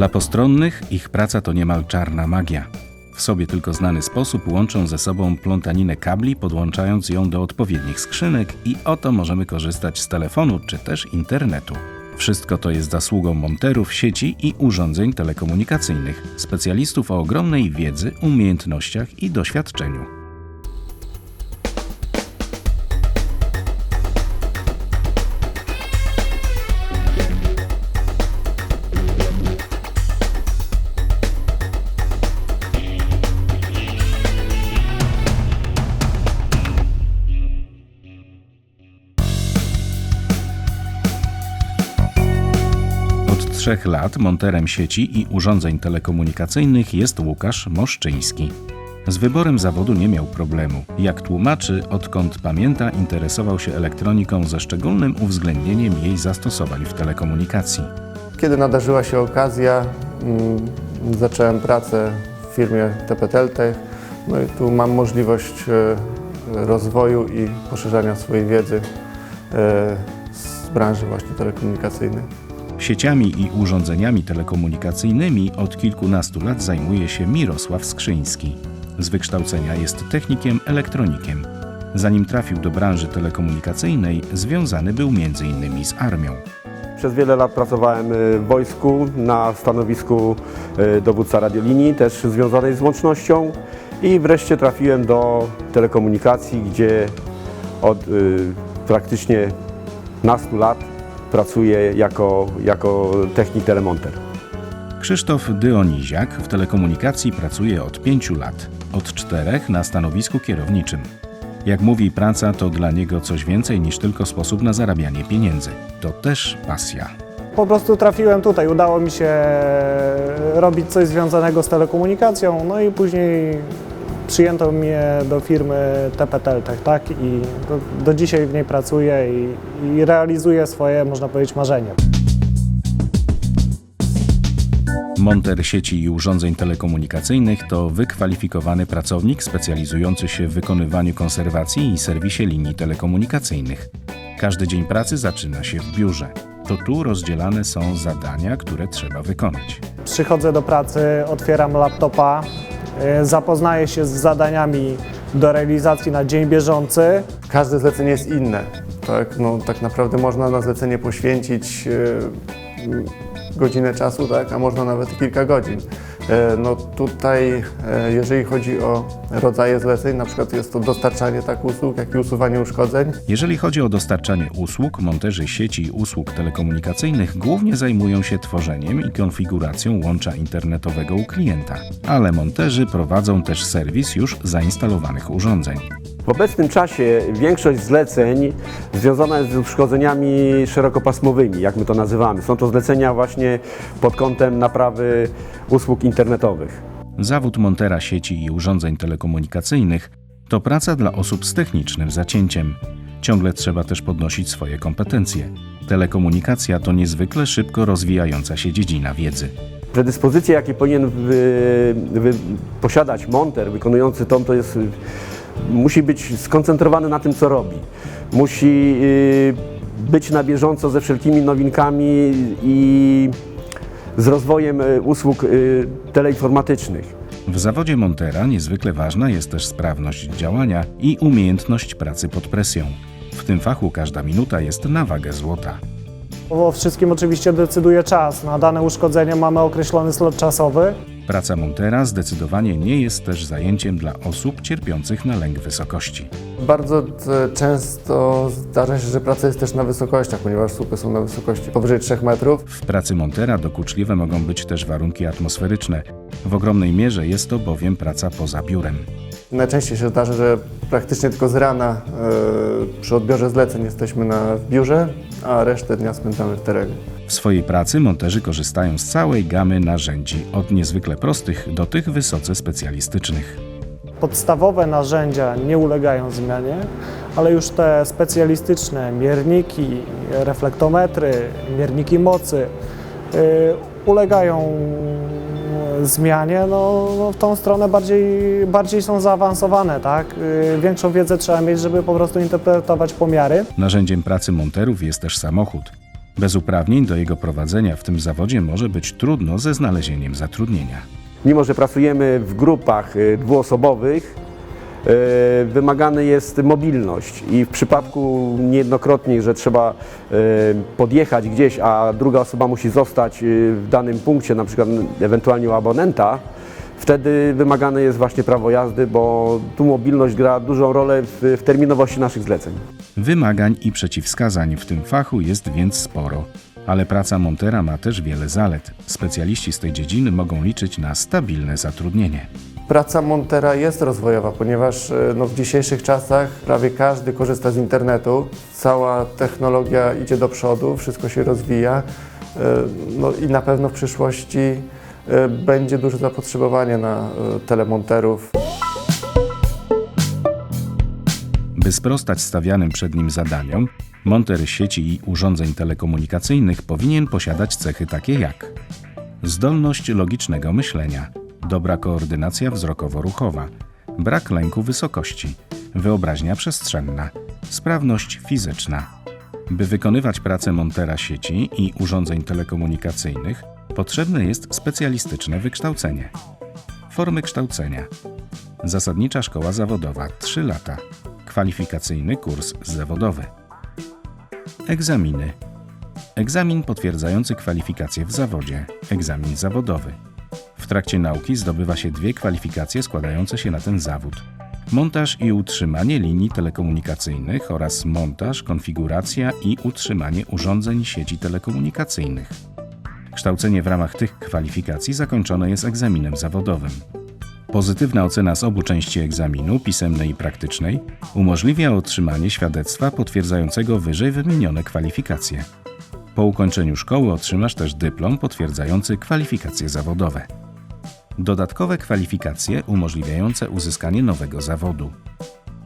Dla postronnych ich praca to niemal czarna magia. W sobie tylko znany sposób łączą ze sobą plątaninę kabli, podłączając ją do odpowiednich skrzynek i oto możemy korzystać z telefonu czy też internetu. Wszystko to jest zasługą monterów sieci i urządzeń telekomunikacyjnych, specjalistów o ogromnej wiedzy, umiejętnościach i doświadczeniu. Trzech lat monterem sieci i urządzeń telekomunikacyjnych jest Łukasz Moszczyński. Z wyborem zawodu nie miał problemu. Jak tłumaczy, odkąd pamięta, interesował się elektroniką ze szczególnym uwzględnieniem jej zastosowań w telekomunikacji. Kiedy nadarzyła się okazja, mm, zacząłem pracę w firmie TPTeltech. No i tu mam możliwość e, rozwoju i poszerzania swojej wiedzy e, z branży właśnie telekomunikacyjnej. Sieciami i urządzeniami telekomunikacyjnymi od kilkunastu lat zajmuje się Mirosław Skrzyński. Z wykształcenia jest technikiem elektronikiem. Zanim trafił do branży telekomunikacyjnej, związany był m.in. z armią. Przez wiele lat pracowałem y, w wojsku na stanowisku y, dowódca radiolinii, też związanej z łącznością i wreszcie trafiłem do telekomunikacji, gdzie od y, praktycznie nastu lat pracuję jako, jako technik telemonter. Krzysztof Dyoniziak w telekomunikacji pracuje od pięciu lat, od czterech na stanowisku kierowniczym. Jak mówi, praca to dla niego coś więcej niż tylko sposób na zarabianie pieniędzy. To też pasja. Po prostu trafiłem tutaj, udało mi się robić coś związanego z telekomunikacją, no i później przyjęto mnie do firmy TPTeltech, tak? I do, do dzisiaj w niej pracuję i, i realizuję swoje, można powiedzieć, marzenie. Monter sieci i urządzeń telekomunikacyjnych to wykwalifikowany pracownik specjalizujący się w wykonywaniu konserwacji i serwisie linii telekomunikacyjnych. Każdy dzień pracy zaczyna się w biurze. To tu rozdzielane są zadania, które trzeba wykonać. Przychodzę do pracy, otwieram laptopa, y, zapoznaję się z zadaniami do realizacji na dzień bieżący. Każde zlecenie jest inne. Tak, no, tak naprawdę można na zlecenie poświęcić e, godzinę czasu, tak, a można nawet kilka godzin. E, No tutaj, e, jeżeli chodzi o rodzaje zleceń, na przykład jest to dostarczanie tak usług, jak i usuwanie uszkodzeń. Jeżeli chodzi o dostarczanie usług, monterzy sieci i usług telekomunikacyjnych głównie zajmują się tworzeniem i konfiguracją łącza internetowego u klienta, ale monterzy prowadzą też serwis już zainstalowanych urządzeń. W obecnym czasie większość zleceń związana jest z uszkodzeniami szerokopasmowymi, jak my to nazywamy. Są to zlecenia właśnie pod kątem naprawy usług internetowych. Zawód montera sieci i urządzeń telekomunikacyjnych to praca dla osób z technicznym zacięciem. Ciągle trzeba też podnosić swoje kompetencje. Telekomunikacja to niezwykle szybko rozwijająca się dziedzina wiedzy. Predyspozycje, jakie powinien wy, wy, posiadać monter wykonujący tą, to jest, musi być skoncentrowany na tym, co robi. Musi y, być na bieżąco ze wszelkimi nowinkami i z rozwojem y, usług y, teleinformatycznych. W zawodzie montera niezwykle ważna jest też sprawność działania i umiejętność pracy pod presją. W tym fachu każda minuta jest na wagę złota. O wszystkim oczywiście decyduje czas. Na dane uszkodzenie mamy określony slot czasowy. Praca montera zdecydowanie nie jest też zajęciem dla osób cierpiących na lęk wysokości. Bardzo e, często zdarza się, że praca jest też na wysokościach, ponieważ słupy są na wysokości powyżej 3 metrów. W pracy montera dokuczliwe mogą być też warunki atmosferyczne. W ogromnej mierze jest to bowiem praca poza biurem. Najczęściej się zdarza, że praktycznie tylko z rana e, przy odbiorze zleceń jesteśmy na w biurze, a resztę dnia spędzamy w terenie. W swojej pracy monterzy korzystają z całej gamy narzędzi, od niezwykle prostych do tych wysoce specjalistycznych. Podstawowe narzędzia nie ulegają zmianie, ale już te specjalistyczne mierniki, reflektometry, mierniki mocy y, ulegają zmianie. No, no w tą stronę bardziej, bardziej są zaawansowane, tak? Y, większą wiedzę trzeba mieć, żeby po prostu interpretować pomiary. Narzędziem pracy monterów jest też samochód. Bez uprawnień do jego prowadzenia w tym zawodzie może być trudno ze znalezieniem zatrudnienia. Mimo, że pracujemy w grupach y, dwuosobowych, wymagana jest mobilność i w przypadku niejednokrotnie, że trzeba y, podjechać gdzieś, a druga osoba musi zostać y, w danym punkcie, na przykład ewentualnie u abonenta, wtedy wymagane jest właśnie prawo jazdy, bo tu mobilność gra dużą rolę w, w terminowości naszych zleceń. Wymagań i przeciwwskazań w tym fachu jest więc sporo, ale praca montera ma też wiele zalet. Specjaliści z tej dziedziny mogą liczyć na stabilne zatrudnienie. Praca montera jest rozwojowa, ponieważ e, no, w dzisiejszych czasach prawie każdy korzysta z internetu. Cała technologia idzie do przodu, wszystko się rozwija e, no, i na pewno w przyszłości e, będzie duże zapotrzebowanie na telemonterów. By sprostać stawianym przed nim zadaniom, monter sieci i urządzeń telekomunikacyjnych powinien posiadać cechy takie jak zdolność logicznego myślenia, dobra koordynacja wzrokowo-ruchowa, brak lęku wysokości, wyobraźnia przestrzenna, sprawność fizyczna. By wykonywać pracę montera sieci i urządzeń telekomunikacyjnych, potrzebne jest specjalistyczne wykształcenie. Formy kształcenia. Zasadnicza szkoła zawodowa 3 lata. Kwalifikacyjny kurs zawodowy. Egzaminy. Egzamin potwierdzający kwalifikacje w zawodzie. Egzamin zawodowy. Trakcie nauki zdobywa się dwie kwalifikacje składające się na ten zawód. Montaż i utrzymanie linii telekomunikacyjnych oraz montaż, konfiguracja i utrzymanie urządzeń sieci telekomunikacyjnych. Kształcenie w ramach tych kwalifikacji zakończone jest egzaminem zawodowym. Pozytywna ocena z obu części egzaminu, pisemnej i praktycznej, umożliwia otrzymanie świadectwa potwierdzającego wyżej wymienione kwalifikacje. Po ukończeniu szkoły otrzymasz też dyplom potwierdzający kwalifikacje zawodowe. Dodatkowe kwalifikacje umożliwiające uzyskanie nowego zawodu.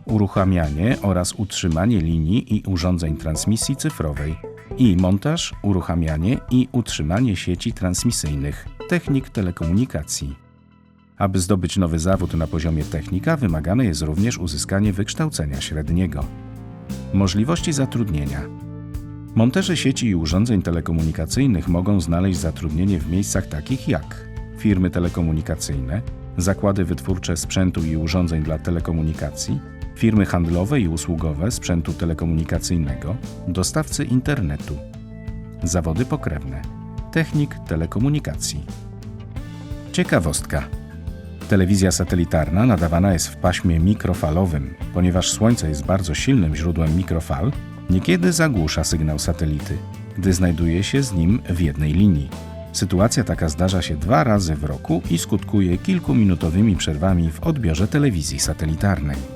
Uruchamianie oraz utrzymanie linii i urządzeń transmisji cyfrowej i montaż, uruchamianie i utrzymanie sieci transmisyjnych, technik telekomunikacji. Aby zdobyć nowy zawód na poziomie technika, wymagane jest również uzyskanie wykształcenia średniego. Możliwości zatrudnienia. Monterzy sieci i urządzeń telekomunikacyjnych mogą znaleźć zatrudnienie w miejscach takich jak firmy telekomunikacyjne, zakłady wytwórcze sprzętu i urządzeń dla telekomunikacji, firmy handlowe i usługowe sprzętu telekomunikacyjnego, dostawcy internetu. Zawody pokrewne. Technik telekomunikacji. Ciekawostka. Telewizja satelitarna nadawana jest w paśmie mikrofalowym. Ponieważ Słońce jest bardzo silnym źródłem mikrofal, niekiedy zagłusza sygnał satelity, gdy znajduje się z nim w jednej linii. Sytuacja taka zdarza się dwa razy w roku i skutkuje kilkuminutowymi przerwami w odbiorze telewizji satelitarnej.